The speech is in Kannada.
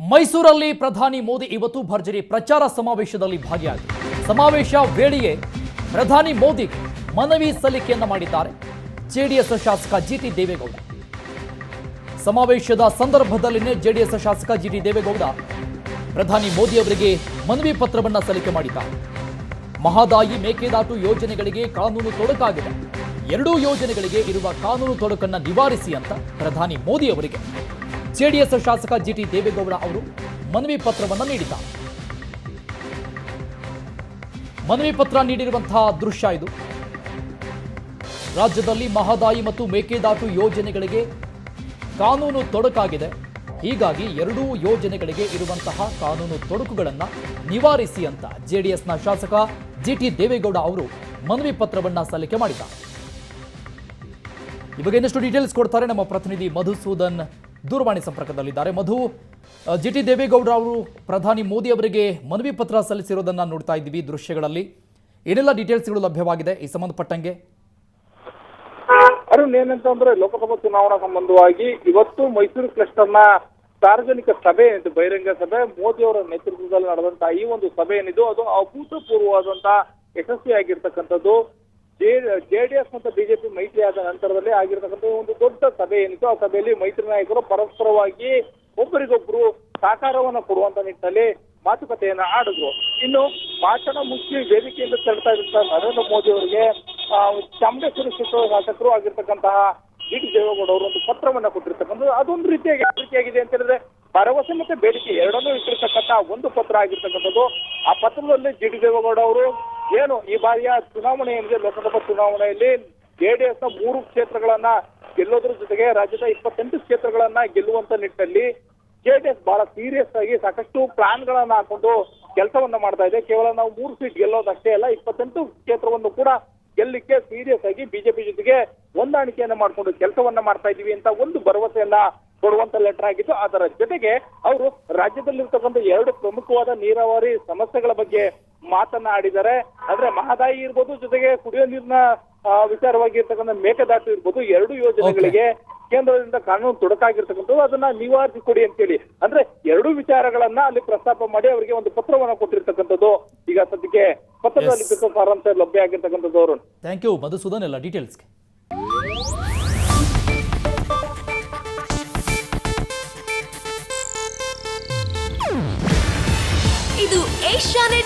ಮೈಸೂರಲ್ಲಿ ಪ್ರಧಾನಿ ಮೋದಿ ಇವತ್ತು ಭರ್ಜರಿ ಪ್ರಚಾರ ಸಮಾವೇಶದಲ್ಲಿ ಭಾಗಿಯಾಗಿ. ಸಮಾವೇಶ ವೇಳೆಯೇ ಪ್ರಧಾನಿ ಮೋದಿ ಮನವಿ ಸಲ್ಲಿಕೆಯನ್ನ ಮಾಡಿದ್ದಾರೆ. ಜೆಡಿಎಸ್ ಶಾಸಕ ಜಿಟಿ ದೇವೇಗೌಡ. ಸಮಾವೇಶದ ಸಂದರ್ಭದಲ್ಲಿನೇ ಜೆಡಿಎಸ್ ಶಾಸಕ ಜಿಟಿ ದೇವೇಗೌಡ ಪ್ರಧಾನಿ ಮೋದಿ ಅವರಿಗೆ ಮನವಿ ಪತ್ರವನ್ನ ಸಲ್ಲಿಕೆ ಮಾಡಿದ್ದಾರೆ. ಮಹದಾಯಿ ಮೇಕೆದಾಟು ಯೋಜನೆಗಳಿಗೆ ಕಾನೂನು ತೊಡಕಾಗಿದೆ. ಎರಡೂ ಯೋಜನೆಗಳಿಗೆ ಇರುವ ಕಾನೂನು ತೊಡಕನ್ನು ನಿವಾರಿಸಿ ಅಂತ ಪ್ರಧಾನಿ ಮೋದಿ ಅವರಿಗೆ ಜೆಡಿಎಸ್ ಶಾಸಕ ಜಿಟಿ ದೇವೇಗೌಡ ಅವರು ಮನವಿ ಪತ್ರವನ್ನು ನೀಡಿದ್ದಾರೆ. ಮನವಿ ಪತ್ರ ನೀಡಿರುವಂತಹ ದೃಶ್ಯ ಇದು. ರಾಜ್ಯದಲ್ಲಿ ಮಹದಾಯಿ ಮತ್ತು ಮೇಕೆದಾಟು ಯೋಜನೆಗಳಿಗೆ ಕಾನೂನು ತೊಡಕಾಗಿದೆ. ಹೀಗಾಗಿ ಎರಡೂ ಯೋಜನೆಗಳಿಗೆ ಇರುವಂತಹ ಕಾನೂನು ತೊಡಕುಗಳನ್ನು ನಿವಾರಿಸಿ ಅಂತ ಜೆಡಿಎಸ್ನ ಶಾಸಕ ಜಿಟಿ ದೇವೇಗೌಡ ಅವರು ಮನವಿ ಪತ್ರವನ್ನು ಸಲ್ಲಿಕೆ ಮಾಡಿದ್ದಾರೆ. ಈ ಬಗ್ಗೆ ಇನ್ನಷ್ಟು ಡೀಟೇಲ್ಸ್ ಕೊಡ್ತಾರೆ ನಮ್ಮ ಪ್ರತಿನಿಧಿ ಮಧುಸೂದನ್ ದೂರವಾಣಿ ಸಂಪರ್ಕದಲ್ಲಿದ್ದಾರೆ. ಮಧು ಜಿ ಟಿ ದೇವೇಗೌಡ ಅವರು, ಪ್ರಧಾನಿ ಮೋದಿ ಅವರಿಗೆ ಮನವಿ ಪತ್ರ ಸಲ್ಲಿಸಿರೋದನ್ನು ನೋಡ್ತಾ ಇದ್ದೀವಿ ದೃಶ್ಯಗಳಲ್ಲಿ. ಏನೆಲ್ಲ ಡೀಟೇಲ್ಸ್ಗಳು ಲಭ್ಯವಾಗಿದೆ ಈ ಸಂಬಂಧಪಟ್ಟಂಗೆ? ಅರುಣ್, ಏನಂತಂದ್ರೆ ಲೋಕಸಭಾ ಚುನಾವಣಾ ಸಂಬಂಧವಾಗಿ ಇವತ್ತು ಮೈಸೂರು ಕ್ಲಸ್ಟರ್ನ ಸಾರ್ವಜನಿಕ ಸಭೆ ಏನಿದೆ ಬಹಿರಂಗ ಸಭೆ, ಮೋದಿ ಅವರ ನೇತೃತ್ವದಲ್ಲಿ ನಡೆದಂತಹ ಈ ಒಂದು ಸಭೆ ಏನಿದು ಅದು ಅಭೂತಪೂರ್ವವಾದಂತಹ ಯಶಸ್ವಿಯಾಗಿರ್ತಕ್ಕಂಥದ್ದು. ಜೆಡಿಎಸ್ ಮತ್ತು ಬಿಜೆಪಿ ಮೈತ್ರಿ ಆದ ನಂತರದಲ್ಲಿ ಆಗಿರ್ತಕ್ಕಂಥ ಒಂದು ದೊಡ್ಡ ಸಭೆ ಏನಿತ್ತು, ಆ ಸಭೆಯಲ್ಲಿ ಮೈತ್ರಿ ನಾಯಕರು ಪರಸ್ಪರವಾಗಿ ಒಬ್ಬರಿಗೊಬ್ರು ಸಹಕಾರವನ್ನು ಕೊಡುವಂತ ನಿಟ್ಟಿನಲ್ಲಿ ಮಾತುಕತೆಯನ್ನ ಆಡಿದ್ರು. ಇನ್ನು ಭಾಷಣ ಮುಚ್ಚಿ ವೇದಿಕೆಯಿಂದ ತೆರಳ್ತಾ ಇರ್ತಾರೆ ನರೇಂದ್ರ ಮೋದಿ ಅವರಿಗೆ ಚಂಬೆ ಕ್ಷೇತ್ರದ ಶಾಸಕರು ಆಗಿರ್ತಕ್ಕಂತಹ ಡಿ ಟಿ ದೇವೇಗೌಡ ಅವರು ಒಂದು ಪತ್ರವನ್ನ ಕೊಟ್ಟಿರ್ತಕ್ಕಂಥದ್ದು. ಅದೊಂದು ರೀತಿಯಾಗಿ ಯಾವ ರೀತಿಯಾಗಿದೆ ಅಂತ ಹೇಳಿದ್ರೆ ಭರವಸೆ ಮತ್ತೆ ಬೇಡಿಕೆ ಎರಡನ್ನೂ ಇಟ್ಟಿರ್ತಕ್ಕಂತಹ ಒಂದು ಪತ್ರ ಆಗಿರ್ತಕ್ಕಂಥದ್ದು. ಆ ಪತ್ರದಲ್ಲಿ ಜಿ ಡಿ ದೇವೇಗೌಡ ಅವರು ಏನು ಈ ಬಾರಿಯ ಚುನಾವಣೆ ಏನಿದೆ, ಲೋಕಸಭಾ ಚುನಾವಣೆಯಲ್ಲಿ ಜೆಡಿಎಸ್ನ ಮೂರು ಕ್ಷೇತ್ರಗಳನ್ನ ಗೆಲ್ಲೋದ್ರ ಜೊತೆಗೆ ರಾಜ್ಯದ ಇಪ್ಪತ್ತೆಂಟು ಕ್ಷೇತ್ರಗಳನ್ನ ಗೆಲ್ಲುವಂತ ನಿಟ್ಟಿನಲ್ಲಿ ಜೆಡಿಎಸ್ ಬಹಳ ಸೀರಿಯಸ್ ಆಗಿ ಸಾಕಷ್ಟು ಪ್ಲಾನ್ ಗಳನ್ನ ಹಾಕೊಂಡು ಕೆಲಸವನ್ನ ಮಾಡ್ತಾ ಇದೆ. ಕೇವಲ ನಾವು ಮೂರು ಸೀಟ್ ಗೆಲ್ಲೋದಷ್ಟೇ ಅಲ್ಲ, ಇಪ್ಪತ್ತೆಂಟು ಕ್ಷೇತ್ರವನ್ನು ಕೂಡ ಗೆಲ್ಲಿಕ್ಕೆ ಸೀರಿಯಸ್ ಆಗಿ ಬಿಜೆಪಿ ಜೊತೆಗೆ ಹೊಂದಾಣಿಕೆಯನ್ನ ಮಾಡ್ಕೊಂಡು ಕೆಲಸವನ್ನ ಮಾಡ್ತಾ ಇದೀವಿ ಅಂತ ಒಂದು ಭರವಸೆಯನ್ನ ಕೊಡುವಂತ ಲೆಟರ್ ಆಗಿತ್ತು ಅದರ ಜೊತೆಗೆ ಅವರು ರಾಜ್ಯದಲ್ಲಿರ್ತಕ್ಕಂಥ ಎರಡು ಪ್ರಮುಖವಾದ ನೀರಾವರಿ ಸಮಸ್ಯೆಗಳ ಬಗ್ಗೆ ಮಾತನ್ನ ಆಡಿದ್ದಾರೆ ಅಂದ್ರೆ ಮಹದಾಯಿ ಇರ್ಬೋದು ಜೊತೆಗೆ ಕುಡಿಯೋ ನೀರಿನ ವಿಚಾರವಾಗಿ ಇರ್ತಕ್ಕಂಥ ಮೇಕೆದಾಟು ಇರ್ಬೋದು ಎರಡು ಯೋಜನೆಗಳಿಗೆ ಕೇಂದ್ರದಿಂದ ಕಾನೂನು ತೊಡಕಾಗಿರ್ತಕ್ಕಂಥದ್ದು ಅದನ್ನ ನಿವಾರಿಸಿ ಕೊಡಿ ಅಂತೇಳಿ. ಅಂದ್ರೆ ಎರಡು ವಿಚಾರಗಳನ್ನ ಅಲ್ಲಿ ಪ್ರಸ್ತಾಪ ಮಾಡಿ ಅವರಿಗೆ ಒಂದು ಪತ್ರವನ್ನು ಕೊಟ್ಟಿರ್ತಕ್ಕಂಥದ್ದು. ಈಗ ಸದ್ಯಕ್ಕೆ ಪತ್ರದಲ್ಲಿ ಅಂತ ಸಾರಾಂಶ ಲಭ್ಯ ಆಗಿರ್ತಕ್ಕಂಥದ್ದು ಅವರು. ಥ್ಯಾಂಕ್ ಯು ಮಧುಸೂದನ್ ಎಲ್ಲ ಡೀಟೇಲ್ಸ್ಗೆ ಇದು ಏಷ್ಯಾನೆಟ್